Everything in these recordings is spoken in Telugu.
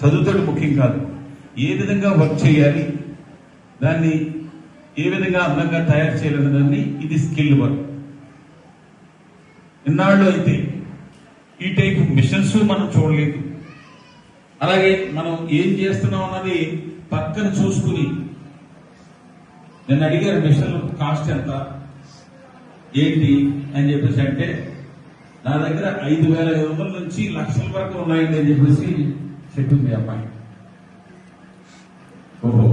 చదువుతాడు ముఖ్యం కాదు. ఏ విధంగా వర్క్ చేయాలి దాన్ని ఏ విధంగా అందంగా తయారు చేయాలనే దాన్ని ఇది స్కిల్ వర్క్ ఇన్నాళ్ళు అయితే ఈ టైప్ మిషన్స్ మనం చూడలేదు. అలాగే మనం ఏం చేస్తున్నాం అన్నది పక్కన చూసుకుని నేను అడిగారు మిషన్ కాస్ట్ ఎంత? ఏంటి? అని చెప్పేసి అంటే నా దగ్గర ఐదు వేల ఐదు వందల నుంచి లక్షల వరకు ఉన్నాయండి అని చెప్పేసి చెప్పింది అమ్మాయి. ఓహో.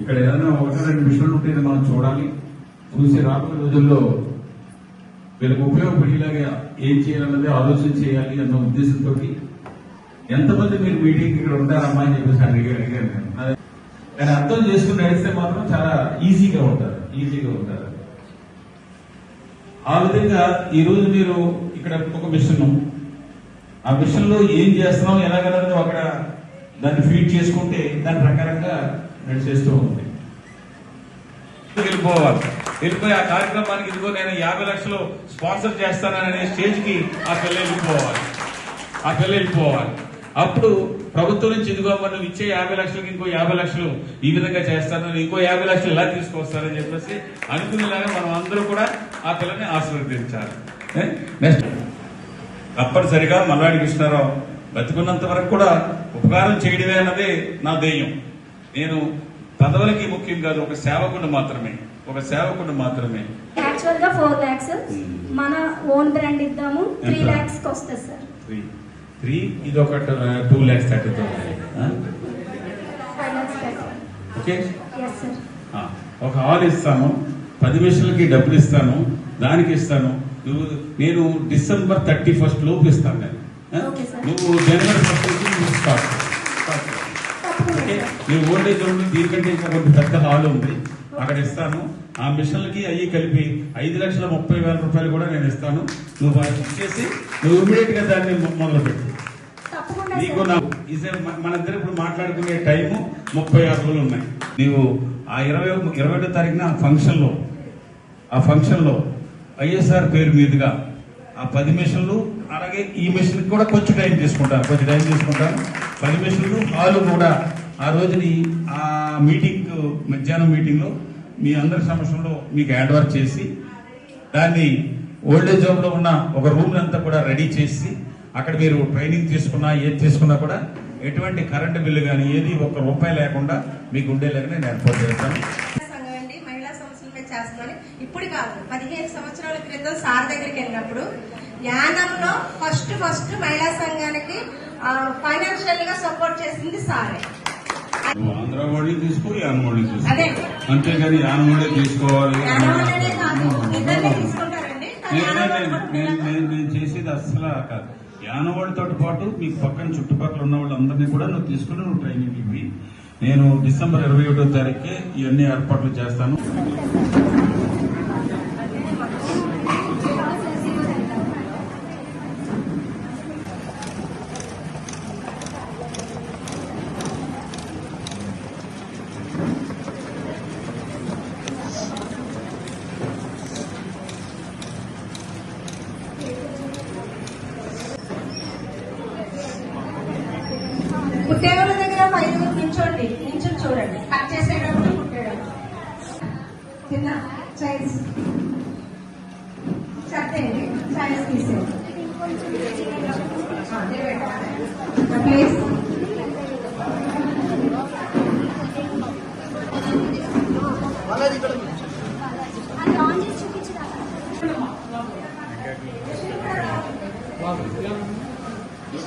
ఇక్కడ ఏదైనా ఒకటి రెండు విషయాలు ఉంటే మనం చూడాలి. చూసి రాబోయే రోజుల్లో వీళ్ళకి ఉపయోగపడేలాగా ఏం చేయాలన్నది ఆలోచన చేయాలి అన్న ఉద్దేశంతో ఎంతమంది మీరు మీటింగ్ ఇక్కడ ఉంటారమ్మా అని చెప్పేసి అడిగారు అడిగారు నేను కానీ అర్థం చేసుకుని నడిస్తే మాత్రం చాలా ఈజీగా ఉంటారు. ఈజీగా ఉంటారు. ఆ విధంగా ఈరోజు మీరు ఇక్కడ ఒక మిషన్ ఆ మిషన్లో ఏం చేస్తున్నాం ఎలాగలదో అక్కడ దాన్ని ఫీడ్ చేసుకుంటే దాని ప్రకారంగా నడిచేస్తూ ఉంది. వెళ్ళిపోవాలి. వెళ్ళిపోయి ఆ కార్యక్రమానికి ఇదిగో నేను యాభై లక్షలు స్పాన్సర్ చేస్తాననే స్టేజ్కి ఆ పిల్ల వెళ్ళిపోవాలి. ఆ పిల్ల వెళ్ళిపోవాలి. అప్పుడు ప్రభుత్వం నుంచి ఇదిగో మరి నువ్వు ఇచ్చే యాభై లక్షలకి ఇంకో యాభై లక్షలు ఈ విధంగా చేస్తాను ఇంకో యాభై లక్షలు ఇలా తీసుకొస్తానని చెప్పేసి అనుకునేలాగా మనం అందరూ కూడా ఆ పిల్లని ఆశీర్వదించాలి. నెక్స్ట్ తప్పనిసరిగా మల్లాడి కృష్ణారావు బతికున్నంత వరకు కూడా ఉపకారం చేయడమే అన్నదే నా ధ్యేయం. నేను పదవులకి ముఖ్యం కాదు ఒక సేవకుడు మాత్రమే ఒక సేవకుడు మాత్రమే. యాక్చువల్గా ఫోర్ Hmm. మన ఓన్ బ్రాండ్ ఇద్దాము త్రీ? ల్యాక్స్ వస్తుంది సార్ త్రీ ఇది ఒక two lakhs thirty thousand okay ఒక హాల్ ఇస్తాను పది మిషన్లకి డబ్బులు ఇస్తాను దానికి ఇస్తాను నువ్వు నేను డిసెంబర్ థర్టీ ఫస్ట్ లోపు ఇస్తాను నేను. నువ్వు జనవరి ఫస్ట్ నుంచి స్టార్ట్ ఓకే సార్ నీ ఓల్డేజ్ ఉంది దీనికంటే ఇంకా కొంచెం పెద్ద హాల్ ఉంది. అక్కడ ఇస్తాను. ఆ మిషన్లకి అయ్యి కలిపి ఐదు లక్షల ముప్పై వేల రూపాయలు కూడా నేను ఇస్తాను. నువ్వు ఇచ్చేసి నువ్వు ఇమీడియట్గా దాన్ని మొ- మొదలు పెట్టు తప్పకుండా నీకు సార్. నా ఇప్పుడు మాట్లాడుకునే టైము ముప్పై ఆరు రోజులు ఉన్నాయి నీవు ఆ ఇరవై ఇరవై ఒకటో తారీఖున ఆ ఫంక్షన్లో ఆ ఫంక్షన్లో ఐఎస్ఆర్ పేరు మీదుగా ఆ పది మిషన్లు అలాగే ఈ మిషన్ కూడా కొంచెం టైం తీసుకుంటాను కొంచెం టైం తీసుకుంటాను పది మిషన్లు హాలు కూడా ఆ రోజుని ఆ మీటింగ్ మధ్యాహ్నం మీటింగ్లో మీ అందరి సమక్షంలో మీకు హ్యాండ్ వర్క్ చేసి దాన్ని ఓల్డేజ్ హోమ్లో ఉన్న ఒక రూమ్ అంతా కూడా రెడీ చేసి అక్కడ మీరు ట్రైనింగ్ తీసుకున్నా ఏది తీసుకున్నా కూడా ఎటువంటి కరెంటు బిల్లు కానీ ఏది ఒక్క రూపాయి లేకుండా మీకు ఉండేలాగా నేను ఏర్పాటు చేస్తాను. ఇప్పుడు కాదు పదిహేను సంవత్సరాల క్రితం సార్ దగ్గరికి వెళ్ళినప్పుడు యానంలో ఫస్ట్ ఫస్ట్ మహిళా సంఘానికి ఫైనాన్షియల్గా సపోర్ట్ చేసింది సారే. ఆంధ్ర వాడి తీసుకో యానవాడి తీసుకో. అదే. అంతేగాని యానవాడే తీసుకోవాలి. నేను- నేను చేసేది అస్సలు కాదు. యానవాడితో పాటు మీకు పక్కన చుట్టుపక్కల ఉన్న వాళ్ళందరినీ కూడా నువ్వు తీసుకుని నువ్వు ట్రైనింగ్ ఇవ్వి. నేను డిసెంబర్ ఇరవై ఒకటో తారీఖుకి ఇవన్నీ ఏర్పాట్లు చేస్తాను. పుట్టేవాళ్ళ దగ్గర ఒక ఐదుగురు నించోండి నించొని చూడండి. కట్ చేసేటప్పుడు పుట్టేటప్పుడు కింద చైల్స్ చెప్పండి చైల్స్ తీసేయండి. ప్లీజ్ అది ఆన్ చేసి చూపించరా? Wow.